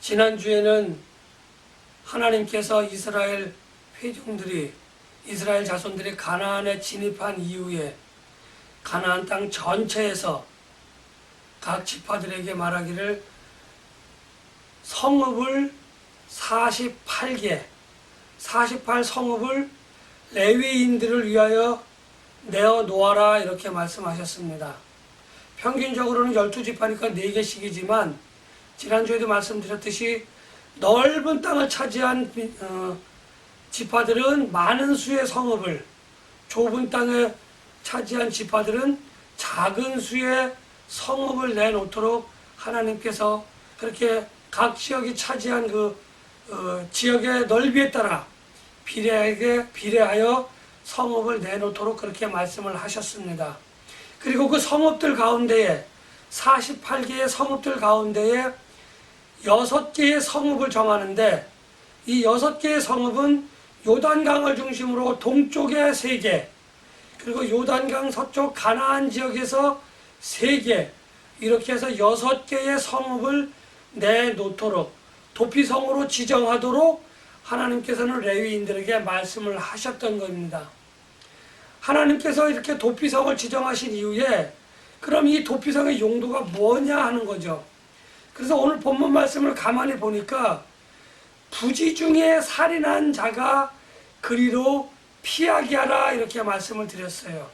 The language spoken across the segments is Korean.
지난주에는 하나님께서 이스라엘 회중들이 이스라엘 자손들이 가나안에 진입한 이후에 가나안 땅 전체에서 각 지파들에게 말하기를 성읍을 48개, 48 성읍을 레위인들을 위하여 내어 놓아라 이렇게 말씀하셨습니다. 평균적으로는 12지파니까 4개씩이지만 지난주에도 말씀드렸듯이 넓은 땅을 차지한 비- 어, 지파들은 많은 수의 성읍을 좁은 땅에 차지한 지파들은 작은 수의 성읍을 내놓도록 하나님께서 그렇게 각 지역이 차지한 그 어, 지역의 넓이에 따라 비례하게 비례하여 성읍을 내놓도록 그렇게 말씀을 하셨습니다. 그리고 그 성읍들 가운데에 48개의 성읍들 가운데에 여섯 개의 성읍을 정하는데 이 여섯 개의 성읍은 요단강을 중심으로 동쪽에 세 개, 그리고 요단강 서쪽 가나안 지역에서 세 개, 이렇게 해서 여섯 개의 성읍을 내놓도록 도피성으로 지정하도록 하나님께서는 레위인들에게 말씀을 하셨던 겁니다. 하나님께서 이렇게 도피성을 지정하신 이후에 그럼 이 도피성의 용도가 뭐냐 하는 거죠. 그래서 오늘 본문 말씀을 가만히 보니까 부지 중에 살인한 자가 그리로 피하게 하라 이렇게 말씀을 드렸어요.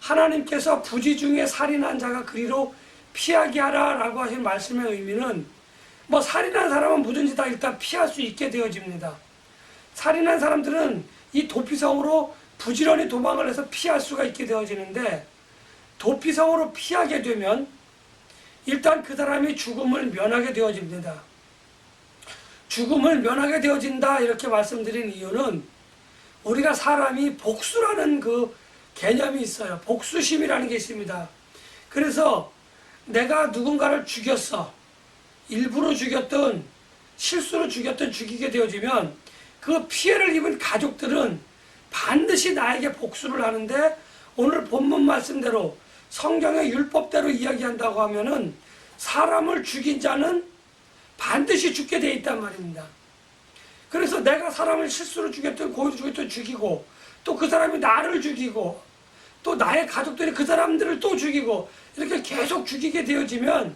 하나님께서 부지 중에 살인한 자가 그리로 피하게 하라라고 하신 말씀의 의미는 뭐 살인한 사람은 뭐든지 다 일단 피할 수 있게 되어집니다. 살인한 사람들은 이 도피성으로 부지런히 도망을 해서 피할 수가 있게 되어지는데 도피성으로 피하게 되면 일단 그 사람이 죽음을 면하게 되어집니다. 죽음을 면하게 되어진다 이렇게 말씀드린 이유는 우리가 사람이 복수라는 그 개념이 있어요. 복수심이라는 게 있습니다. 그래서 내가 누군가를 죽였어. 일부러 죽였든 실수로 죽였든 죽이게 되어지면 그 피해를 입은 가족들은 반드시 나에게 복수를 하는데 오늘 본문 말씀대로 성경의 율법대로 이야기한다고 하면은 사람을 죽인 자는 반드시 죽게 돼 있단 말입니다. 그래서 내가 사람을 실수로 죽였든 고의로 죽였든 죽이고 또 그 사람이 나를 죽이고 또 나의 가족들이 그 사람들을 또 죽이고 이렇게 계속 죽이게 되어지면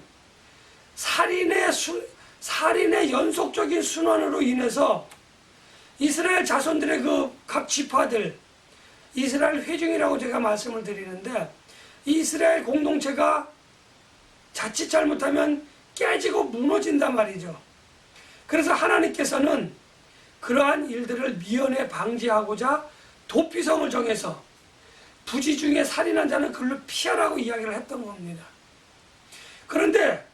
살인의 수, 살인의 연속적인 순환으로 인해서 이스라엘 자손들의 그 각 지파들 이스라엘 회중이라고 제가 말씀을 드리는데 이 이스라엘 공동체가 자칫 잘못하면 깨지고 무너진단 말이죠. 그래서 하나님께서는 그러한 일들을 미연에 방지하고자 도피성을 정해서 부지 중에 살인한 자는 그걸로 피하라고 이야기를 했던 겁니다. 그런데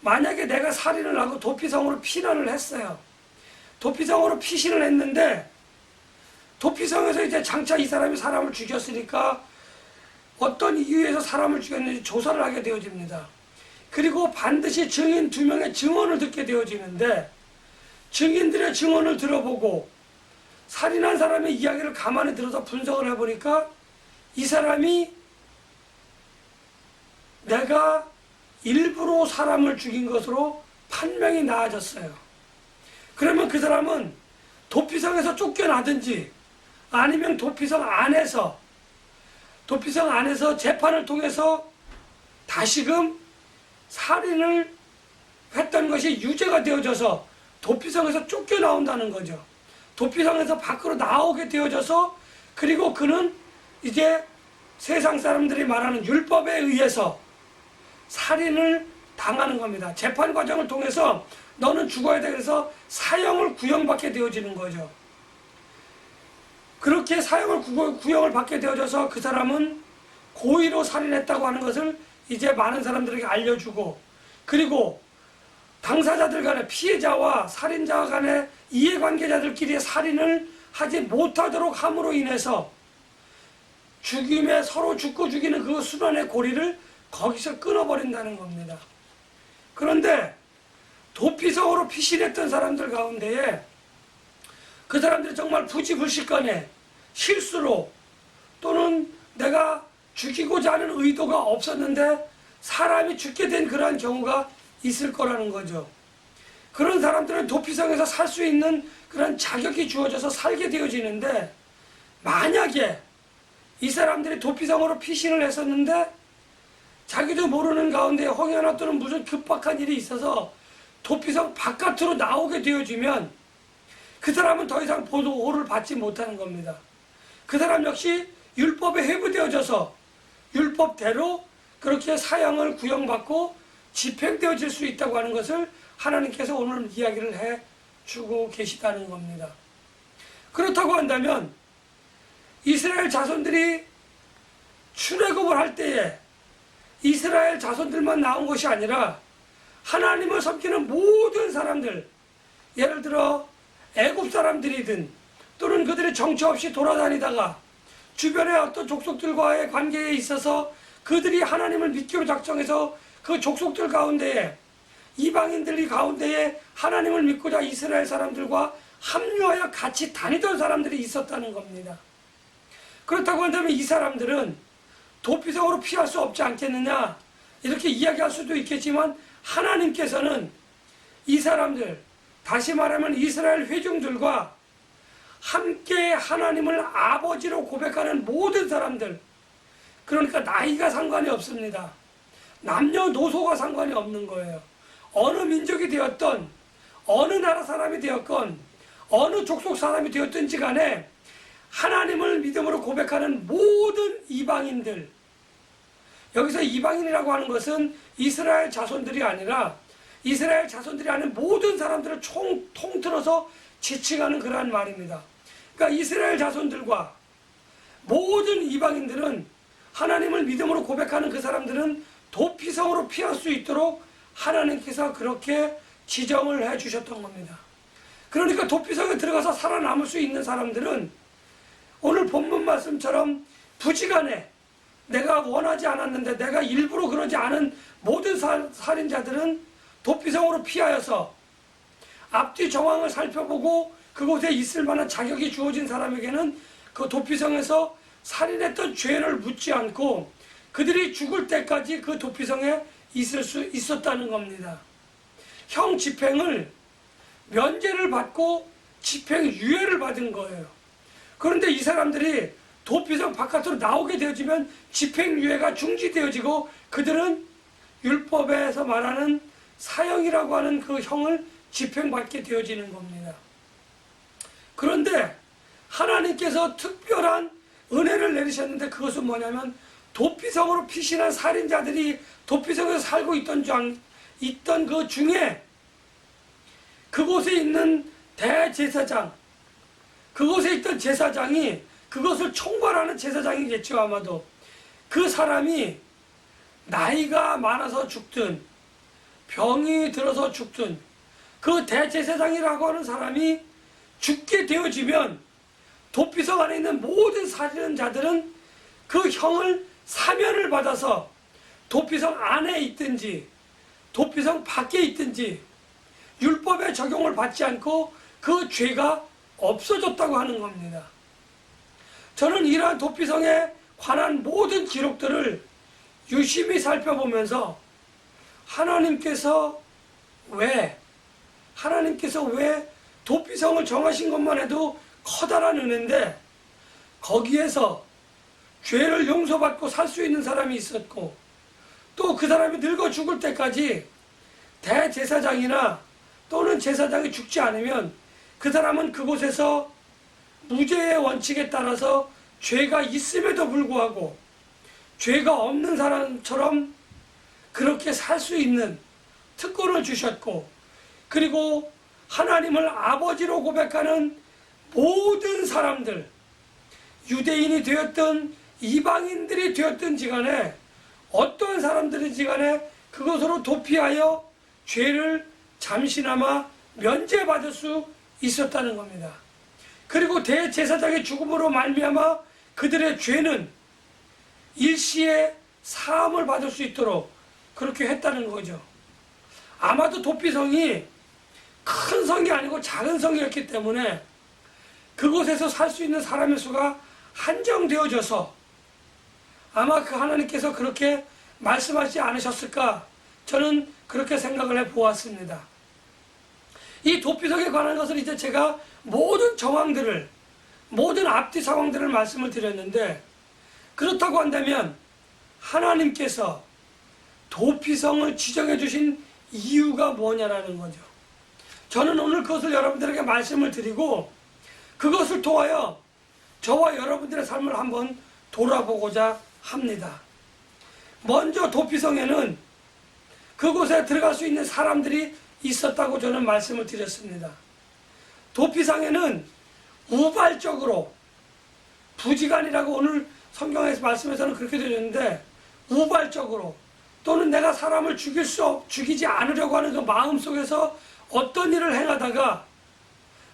만약에 내가 살인을 하고 도피성으로 피난을 했어요. 도피성으로 피신을 했는데 도피성에서 이제 장차 이 사람이 사람을 죽였으니까 어떤 이유에서 사람을 죽였는지 조사를 하게 되어집니다. 그리고 반드시 증인 두 명의 증언을 듣게 되어지는데 증인들의 증언을 들어보고 살인한 사람의 이야기를 가만히 들어서 분석을 해보니까 이 사람이 내가 일부러 사람을 죽인 것으로 판명이 나아졌어요. 그러면 그 사람은 도피성에서 쫓겨나든지 아니면 도피성 안에서 도피성 안에서 재판을 통해서 다시금 살인을 했던 것이 유죄가 되어져서 도피성에서 쫓겨나온다는 거죠. 도피성에서 밖으로 나오게 되어져서 그리고 그는 이제 세상 사람들이 말하는 율법에 의해서 살인을 당하는 겁니다. 재판 과정을 통해서 너는 죽어야 돼 그래서 사형을 구형받게 되어지는 거죠. 그렇게 사형을 구- 구형을 받게 되어져서 그 사람은 고의로 살인했다고 하는 것을 이제 많은 사람들에게 알려주고 그리고 당사자들 간의 피해자와 살인자 간의 이해관계자들끼리 살인을 하지 못하도록 함으로 인해서 죽임에 서로 죽고 죽이는 그 순환의 고리를 거기서 끊어버린다는 겁니다. 그런데 도피성으로 피신했던 사람들 가운데에 그 사람들이 정말 부지불식간에 실수로 또는 내가 죽이고자 하는 의도가 없었는데 사람이 죽게 된 그러한 경우가 있을 거라는 거죠. 그런 사람들은 도피성에서 살 수 있는 그런 자격이 주어져서 살게 되어지는데 만약에 이 사람들이 도피성으로 피신을 했었는데 자기도 모르는 가운데 홍해나 또는 무슨 급박한 일이 있어서 도피성 바깥으로 나오게 되어지면 그 사람은 더 이상 보호를 받지 못하는 겁니다. 그 사람 역시 율법에 회부되어져서 율법대로 그렇게 사형을 구형받고 집행되어질 수 있다고 하는 것을 하나님께서 오늘 이야기를 해 주고 계시다는 겁니다. 그렇다고 한다면 이스라엘 자손들이 출애굽을 할 때에 이스라엘 자손들만 나온 것이 아니라 하나님을 섬기는 모든 사람들 예를 들어 애굽 사람들이든 또는 그들이 정처 없이 돌아다니다가 주변의 어떤 족속들과의 관계에 있어서 그들이 하나님을 믿기로 작정해서 그 족속들 가운데에 이방인들이 가운데에 하나님을 믿고자 이스라엘 사람들과 합류하여 같이 다니던 사람들이 있었다는 겁니다. 그렇다고 한다면 이 사람들은 도피성으로 피할 수 없지 않겠느냐 이렇게 이야기할 수도 있겠지만 하나님께서는 이 사람들 다시 말하면 이스라엘 회중들과 함께 하나님을 아버지로 고백하는 모든 사람들 그러니까 나이가 상관이 없습니다. 남녀노소가 상관이 없는 거예요. 어느 민족이 되었던 어느 나라 사람이 되었건 어느 족속 사람이 되었든지 간에 하나님을 믿음으로 고백하는 모든 이방인들 여기서 이방인이라고 하는 것은 이스라엘 자손들이 아니라 이스라엘 자손들이 아닌 모든 사람들을 총 통틀어서 지칭하는 그러한 말입니다. 그러니까 이스라엘 자손들과 모든 이방인들은 하나님을 믿음으로 고백하는 그 사람들은 도피성으로 피할 수 있도록 하나님께서 그렇게 지정을 해 주셨던 겁니다. 그러니까 도피성에 들어가서 살아남을 수 있는 사람들은 오늘 본문 말씀처럼 부지간에 내가 원하지 않았는데 내가 일부러 그러지 않은 모든 살, 살인자들은 도피성으로 피하여서 앞뒤 정황을 살펴보고 그곳에 있을 만한 자격이 주어진 사람에게는 그 도피성에서 살인했던 죄를 묻지 않고 그들이 죽을 때까지 그 도피성에 있을 수 있었다는 겁니다. 형 집행을 면제를 받고 집행 유예를 받은 거예요. 그런데 이 사람들이 도피성 바깥으로 나오게 되어지면 집행유예가 중지되어지고 그들은 율법에서 말하는 사형이라고 하는 그 형을 집행받게 되어지는 겁니다. 그런데 하나님께서 특별한 은혜를 내리셨는데 그것은 뭐냐면 도피성으로 피신한 살인자들이 도피성에서 살고 있던 중, 있던 그 중에 그곳에 있는 대제사장, 그곳에 있던 제사장이 그것을 총괄하는 제사장이겠죠, 아마도. 그 사람이 나이가 많아서 죽든, 병이 들어서 죽든, 그 대제사장이라고 하는 사람이 죽게 되어지면 도피성 안에 있는 모든 살인 자들은 그 형을 사면을 받아서 도피성 안에 있든지 도피성 밖에 있든지 율법의 적용을 받지 않고 그 죄가 없어졌다고 하는 겁니다. 저는 이러한 도피성에 관한 모든 기록들을 유심히 살펴보면서 하나님께서 왜 하나님께서 왜 도피성을 정하신 것만 해도 커다란 은혜인데 거기에서 죄를 용서받고 살 수 있는 사람이 있었고 또 그 사람이 늙어 죽을 때까지 대제사장이나 또는 제사장이 죽지 않으면 그 사람은 그곳에서 무죄의 원칙에 따라서 죄가 있음에도 불구하고 죄가 없는 사람처럼 그렇게 살 수 있는 특권을 주셨고 그리고 하나님을 아버지로 고백하는 모든 사람들 유대인이 되었던 이방인들이 되었든지 간에 어떤 사람들인지 간에 그것으로 도피하여 죄를 잠시나마 면제받을 수 있었다는 겁니다. 그리고 대제사장의 죽음으로 말미암아 그들의 죄는 일시에 사함을 받을 수 있도록 그렇게 했다는 거죠. 아마도 도피성이 큰 성이 아니고 작은 성이었기 때문에 그곳에서 살 수 있는 사람의 수가 한정되어져서 아마 그 하나님께서 그렇게 말씀하지 않으셨을까 저는 그렇게 생각을 해 보았습니다. 이 도피성에 관한 것을 이제 제가 모든 정황들을 모든 앞뒤 상황들을 말씀을 드렸는데 그렇다고 한다면 하나님께서 도피성을 지정해 주신 이유가 뭐냐라는 거죠. 저는 오늘 그것을 여러분들에게 말씀을 드리고 그것을 통하여 저와 여러분들의 삶을 한번 돌아보고자 합니다. 먼저 도피성에는 그곳에 들어갈 수 있는 사람들이 있었다고 저는 말씀을 드렸습니다. 도피상에는 우발적으로 부지간이라고 오늘 성경에서 말씀에서는 그렇게 되었는데 우발적으로 또는 내가 사람을 죽일 수 없, 죽이지 않으려고 하는 그 마음 속에서 어떤 일을 행하다가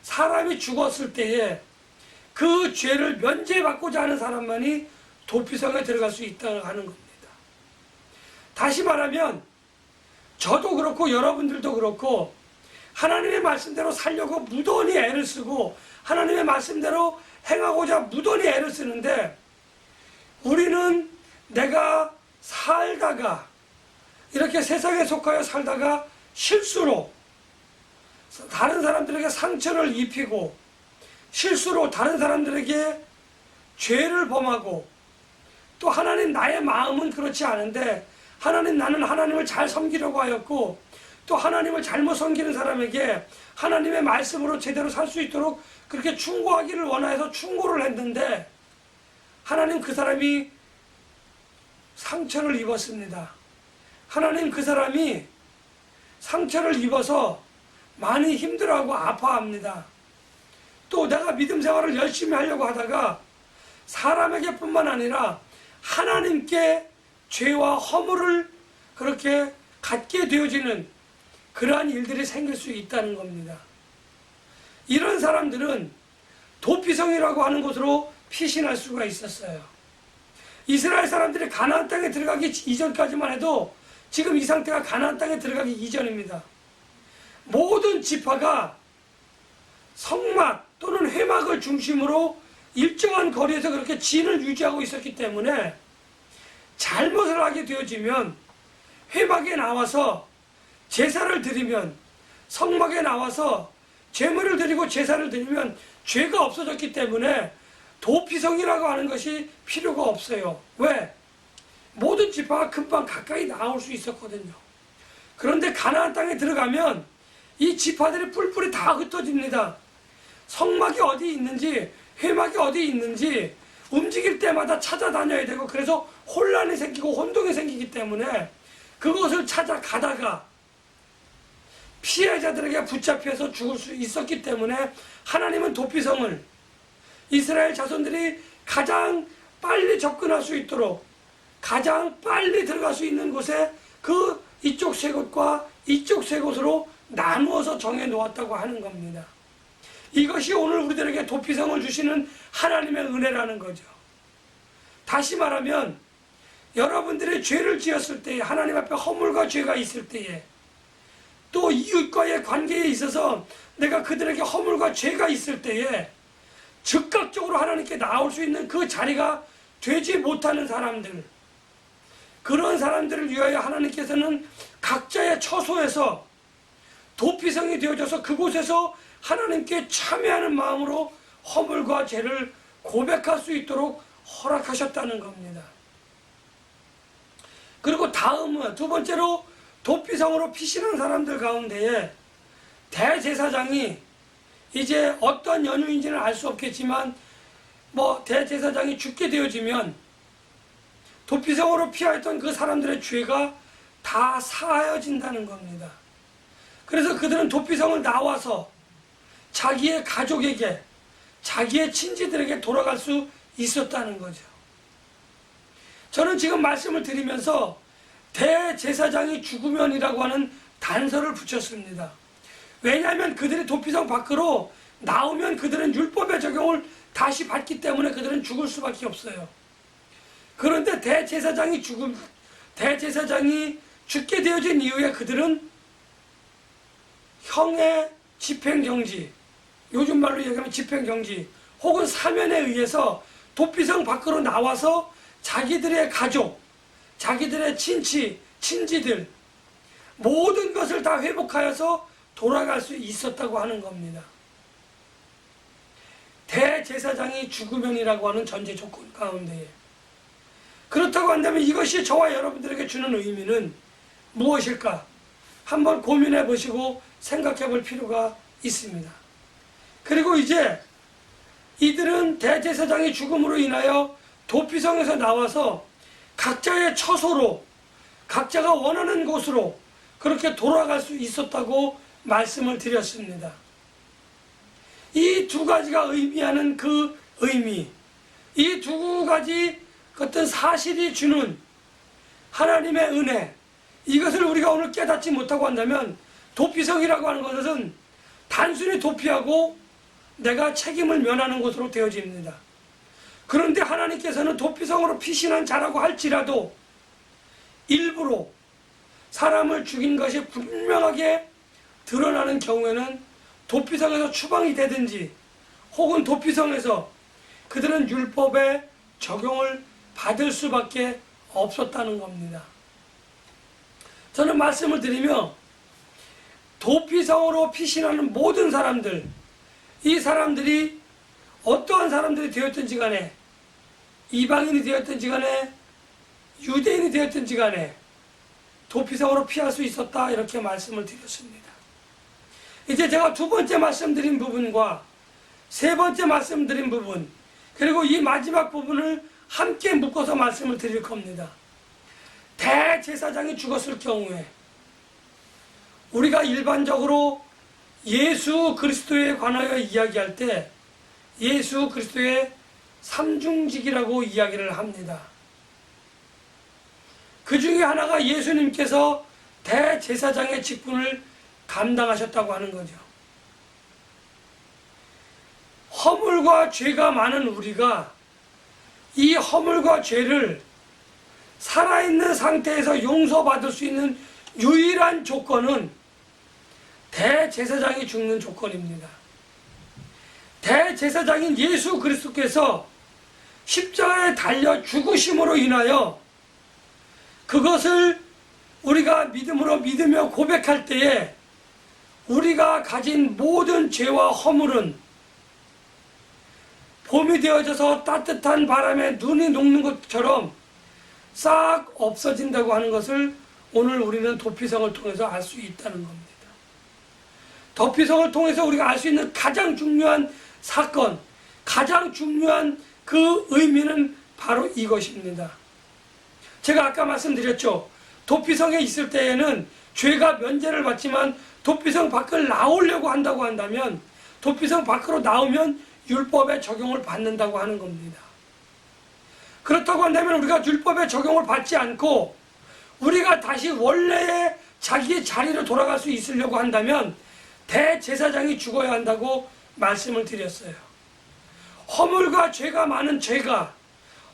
사람이 죽었을 때에 그 죄를 면제받고자 하는 사람만이 도피성에 들어갈 수 있다고 하는 겁니다. 다시 말하면 저도 그렇고 여러분들도 그렇고 하나님의 말씀대로 살려고 무던히 애를 쓰고 하나님의 말씀대로 행하고자 무던히 애를 쓰는데 우리는 내가 살다가 이렇게 세상에 속하여 살다가 실수로 다른 사람들에게 상처를 입히고 실수로 다른 사람들에게 죄를 범하고 또 하나님 나의 마음은 그렇지 않은데 하나님 나는 하나님을 잘 섬기려고 하였고 또 하나님을 잘못 섬기는 사람에게 하나님의 말씀으로 제대로 살 수 있도록 그렇게 충고하기를 원하여서 충고를 했는데 하나님 그 사람이 상처를 입었습니다. 하나님 그 사람이 상처를 입어서 많이 힘들어하고 아파합니다. 또 내가 믿음 생활을 열심히 하려고 하다가 사람에게 뿐만 아니라 하나님께 죄와 허물을 그렇게 갖게 되어지는 그러한 일들이 생길 수 있다는 겁니다. 이런 사람들은 도피성이라고 하는 곳으로 피신할 수가 있었어요. 이스라엘 사람들이 가나안 땅에 들어가기 이전까지만 해도 지금 이 상태가 가나안 땅에 들어가기 이전입니다. 모든 지파가 성막 또는 회막을 중심으로 일정한 거리에서 그렇게 진을 유지하고 있었기 때문에 잘못을 하게 되어지면 회막에 나와서 제사를 드리면 성막에 나와서 제물을 드리고 제사를 드리면 죄가 없어졌기 때문에 도피성이라고 하는 것이 필요가 없어요. 왜? 모든 지파가 금방 가까이 나올 수 있었거든요. 그런데 가나안 땅에 들어가면 이 지파들이 뿔뿔이 다 흩어집니다. 성막이 어디 있는지 회막이 어디 있는지 움직일 때마다 찾아다녀야 되고 그래서 혼란이 생기고 혼동이 생기기 때문에 그것을 찾아가다가 피해자들에게 붙잡혀서 죽을 수 있었기 때문에 하나님은 도피성을 이스라엘 자손들이 가장 빨리 접근할 수 있도록 가장 빨리 들어갈 수 있는 곳에 그 이쪽 세 곳과 이쪽 세 곳으로 나누어서 정해 놓았다고 하는 겁니다. 이것이 오늘 우리들에게 도피성을 주시는 하나님의 은혜라는 거죠. 다시 말하면 여러분들의 죄를 지었을 때에 하나님 앞에 허물과 죄가 있을 때에 또 이웃과의 관계에 있어서 내가 그들에게 허물과 죄가 있을 때에 즉각적으로 하나님께 나올 수 있는 그 자리가 되지 못하는 사람들 그런 사람들을 위하여 하나님께서는 각자의 처소에서 도피성이 되어져서 그곳에서 하나님께 참여하는 마음으로 허물과 죄를 고백할 수 있도록 허락하셨다는 겁니다. 그리고 다음은 두 번째로 도피성으로 피신한 사람들 가운데에 대제사장이 이제 어떤 연유인지는 알 수 없겠지만 뭐 대제사장이 죽게 되어지면 도피성으로 피하였던 그 사람들의 죄가 다 사하여진다는 겁니다. 그래서 그들은 도피성을 나와서 자기의 가족에게 자기의 친지들에게 돌아갈 수 있었다는 거죠. 저는 지금 말씀을 드리면서 대제사장이 죽으면이라고 하는 단서를 붙였습니다. 왜냐하면 그들이 도피성 밖으로 나오면 그들은 율법의 적용을 다시 받기 때문에 그들은 죽을 수밖에 없어요. 그런데 대제사장이 죽음, 대제사장이 죽게 되어진 이후에 그들은 형의 집행정지, 요즘 말로 얘기하면 집행정지, 혹은 사면에 의해서 도피성 밖으로 나와서 자기들의 가족, 자기들의 친치, 친지들, 모든 것을 다 회복하여서 돌아갈 수 있었다고 하는 겁니다. 대제사장이 죽으면이라고 하는 전제 조건 가운데에 그렇다고 한다면 이것이 저와 여러분들에게 주는 의미는 무엇일까? 한번 고민해 보시고 생각해 볼 필요가 있습니다. 그리고 이제 이들은 대제사장의 죽음으로 인하여 도피성에서 나와서 각자의 처소로 각자가 원하는 곳으로 그렇게 돌아갈 수 있었다고 말씀을 드렸습니다. 이 두 가지가 의미하는 그 의미, 이 두 가지 어떤 사실이 주는 하나님의 은혜, 이것을 우리가 오늘 깨닫지 못하고 한다면 도피성이라고 하는 것은 단순히 도피하고 내가 책임을 면하는 곳으로 되어집니다. 그런데 하나님께서는 도피성으로 피신한 자라고 할지라도 일부러 사람을 죽인 것이 분명하게 드러나는 경우에는 도피성에서 추방이 되든지 혹은 도피성에서 그들은 율법의 적용을 받을 수밖에 없었다는 겁니다. 저는 말씀을 드리며 도피성으로 피신하는 모든 사람들, 이 사람들이 어떠한 사람들이 되었든지 간에 이방인이 되었든지 간에 유대인이 되었든지 간에 도피성으로 피할 수 있었다 이렇게 말씀을 드렸습니다. 이제 제가 두 번째 말씀드린 부분과 세 번째 말씀드린 부분 그리고 이 마지막 부분을 함께 묶어서 말씀을 드릴 겁니다. 대제사장이 죽었을 경우에 우리가 일반적으로 예수 그리스도에 관하여 이야기할 때 예수 그리스도의 삼중직이라고 이야기를 합니다. 그 중에 하나가 예수님께서 대제사장의 직분을 감당하셨다고 하는 거죠. 허물과 죄가 많은 우리가 이 허물과 죄를 살아있는 상태에서 용서받을 수 있는 유일한 조건은 대제사장이 죽는 조건입니다. 대제사장인 예수 그리스도께서 십자가에 달려 죽으심으로 인하여 그것을 우리가 믿음으로 믿으며 고백할 때에 우리가 가진 모든 죄와 허물은 봄이 되어져서 따뜻한 바람에 눈이 녹는 것처럼 싹 없어진다고 하는 것을 오늘 우리는 도피성을 통해서 알 수 있다는 겁니다. 도피성을 통해서 우리가 알 수 있는 가장 중요한 사건, 가장 중요한 그 의미는 바로 이것입니다. 제가 아까 말씀드렸죠. 도피성에 있을 때에는 죄가 면제를 받지만 도피성 밖을 나오려고 한다고 한다면 도피성 밖으로 나오면 율법의 적용을 받는다고 하는 겁니다. 그렇다고 한다면 우리가 율법의 적용을 받지 않고 우리가 다시 원래의 자기의 자리로 돌아갈 수 있으려고 한다면 대제사장이 죽어야 한다고 말씀을 드렸어요. 허물과 죄가 많은 죄가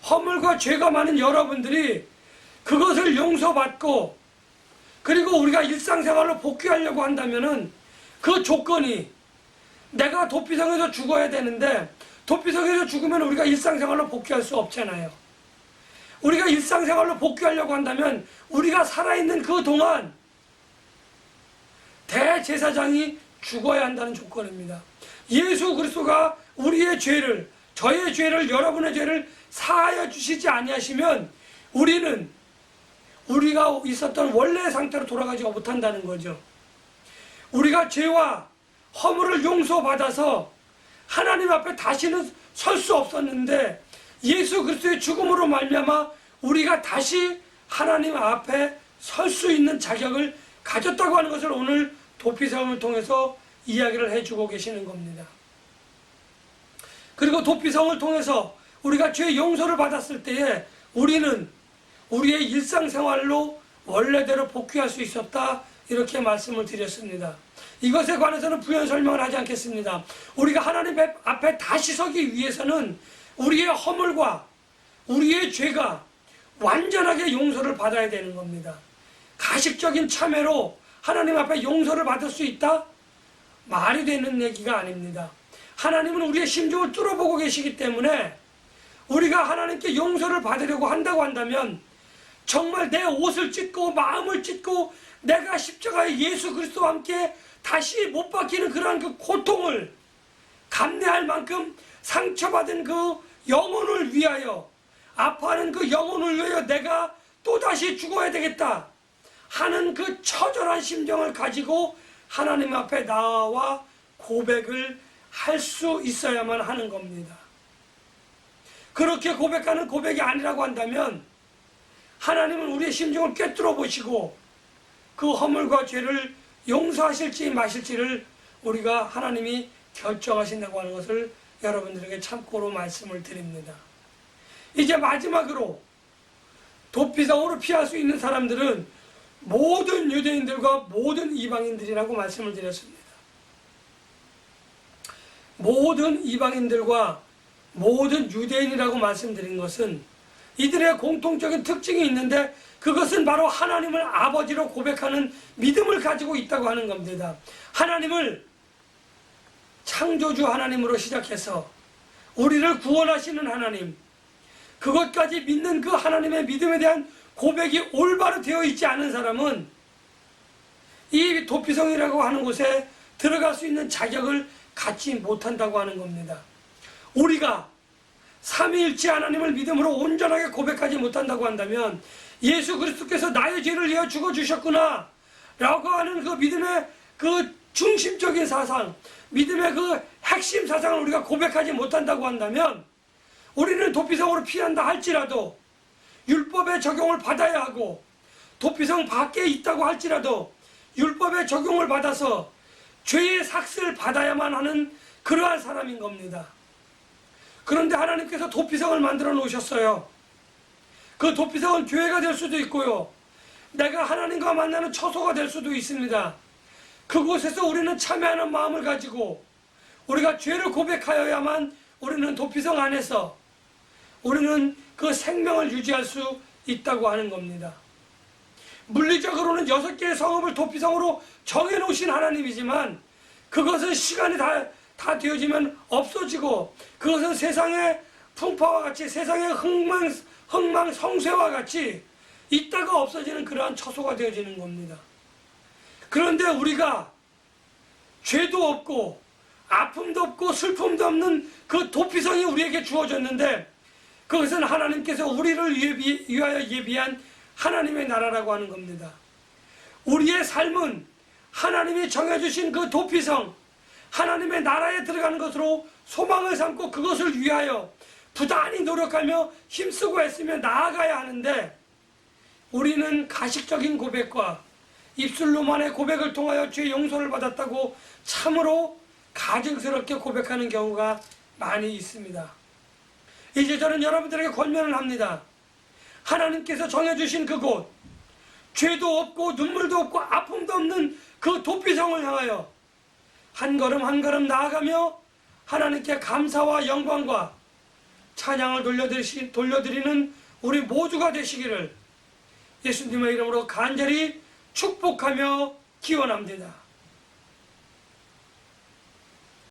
허물과 죄가 많은 여러분들이 그것을 용서받고 그리고 우리가 일상생활로 복귀하려고 한다면은 그 조건이 내가 도피성에서 죽어야 되는데 도피성에서 죽으면 우리가 일상생활로 복귀할 수 없잖아요. 우리가 일상생활로 복귀하려고 한다면 우리가 살아있는 그 동안 대제사장이 죽어야 한다는 조건입니다. 예수 그리스도가 우리의 죄를 저의 죄를 여러분의 죄를 사하여 주시지 아니하시면 우리는 우리가 있었던 원래의 상태로 돌아가지 못한다는 거죠. 우리가 죄와 허물을 용서받아서 하나님 앞에 다시는 설 수 없었는데 예수 그리스도의 죽음으로 말미암아 우리가 다시 하나님 앞에 설 수 있는 자격을 가졌다고 하는 것을 오늘 도피성을 통해서 이야기를 해주고 계시는 겁니다. 그리고 도피성을 통해서 우리가 죄 용서를 받았을 때에 우리는 우리의 일상생활로 원래대로 복귀할 수 있었다 이렇게 말씀을 드렸습니다. 이것에 관해서는 부연 설명을 하지 않겠습니다. 우리가 하나님 앞에 다시 서기 위해서는 우리의 허물과 우리의 죄가 완전하게 용서를 받아야 되는 겁니다. 가식적인 참회로 하나님 앞에 용서를 받을 수 있다? 말이 되는 얘기가 아닙니다. 하나님은 우리의 심정을 뚫어보고 계시기 때문에 우리가 하나님께 용서를 받으려고 한다고 한다면 정말 내 옷을 찢고 마음을 찢고 내가 십자가에 예수 그리스도와 함께 다시 못 박히는 그러한 그 고통을 감내할 만큼 상처받은 그 영혼을 위하여 아파하는 그 영혼을 위하여 내가 또다시 죽어야 되겠다 하는 그 처절한 심정을 가지고 하나님 앞에 나와 고백을 할 수 있어야만 하는 겁니다. 그렇게 고백하는 고백이 아니라고 한다면 하나님은 우리의 심정을 꿰뚫어 보시고 그 허물과 죄를 용서하실지 마실지를 우리가 하나님이 결정하신다고 하는 것을 여러분들에게 참고로 말씀을 드립니다. 이제 마지막으로 도피성으로 피할 수 있는 사람들은 모든 유대인들과 모든 이방인들이라고 말씀을 드렸습니다. 모든 이방인들과 모든 유대인이라고 말씀드린 것은 이들의 공통적인 특징이 있는데 그것은 바로 하나님을 아버지로 고백하는 믿음을 가지고 있다고 하는 겁니다. 하나님을 창조주 하나님으로 시작해서 우리를 구원하시는 하나님, 그것까지 믿는 그 하나님의 믿음에 대한 고백이 올바로 되어 있지 않은 사람은 이 도피성이라고 하는 곳에 들어갈 수 있는 자격을 갖지 못한다고 하는 겁니다. 우리가 삼위일체 하나님을 믿음으로 온전하게 고백하지 못한다고 한다면 예수 그리스도께서 나의 죄를 위하여 죽어 주셨구나 라고 하는 그 믿음의 그 중심적인 사상 믿음의 그 핵심 사상을 우리가 고백하지 못한다고 한다면 우리는 도피성으로 피한다 할지라도 율법의 적용을 받아야 하고 도피성 밖에 있다고 할지라도 율법의 적용을 받아서 죄의 삭스를 받아야만 하는 그러한 사람인 겁니다. 그런데 하나님께서 도피성을 만들어 놓으셨어요. 그 도피성은 교회가 될 수도 있고요. 내가 하나님과 만나는 처소가 될 수도 있습니다. 그곳에서 우리는 참여하는 마음을 가지고 우리가 죄를 고백하여야만 우리는 도피성 안에서 우리는 그 생명을 유지할 수 있다고 하는 겁니다. 물리적으로는 여섯 개의 성읍을 도피성으로 정해놓으신 하나님이지만 그것은 시간이 다, 다 되어지면 없어지고 그것은 세상의 풍파와 같이 세상의 흥망, 흥망 성쇠와 같이 있다가 없어지는 그러한 처소가 되어지는 겁니다. 그런데 우리가 죄도 없고 아픔도 없고 슬픔도 없는 그 도피성이 우리에게 주어졌는데 그것은 하나님께서 우리를 예비, 위하여 예비한 하나님의 나라라고 하는 겁니다. 우리의 삶은 하나님이 정해주신 그 도피성, 하나님의 나라에 들어가는 것으로 소망을 삼고 그것을 위하여 부단히 노력하며 힘쓰고 애쓰며 나아가야 하는데 우리는 가식적인 고백과 입술로만의 고백을 통하여 죄 용서를 받았다고 참으로 가증스럽게 고백하는 경우가 많이 있습니다. 이제 저는 여러분들에게 권면을 합니다. 하나님께서 정해주신 그곳, 죄도 없고 눈물도 없고 아픔도 없는 그 도피성을 향하여 한 걸음 한 걸음 나아가며 하나님께 감사와 영광과 찬양을 돌려드리시, 돌려드리는 우리 모두가 되시기를 예수님의 이름으로 간절히 축복하며 기원합니다.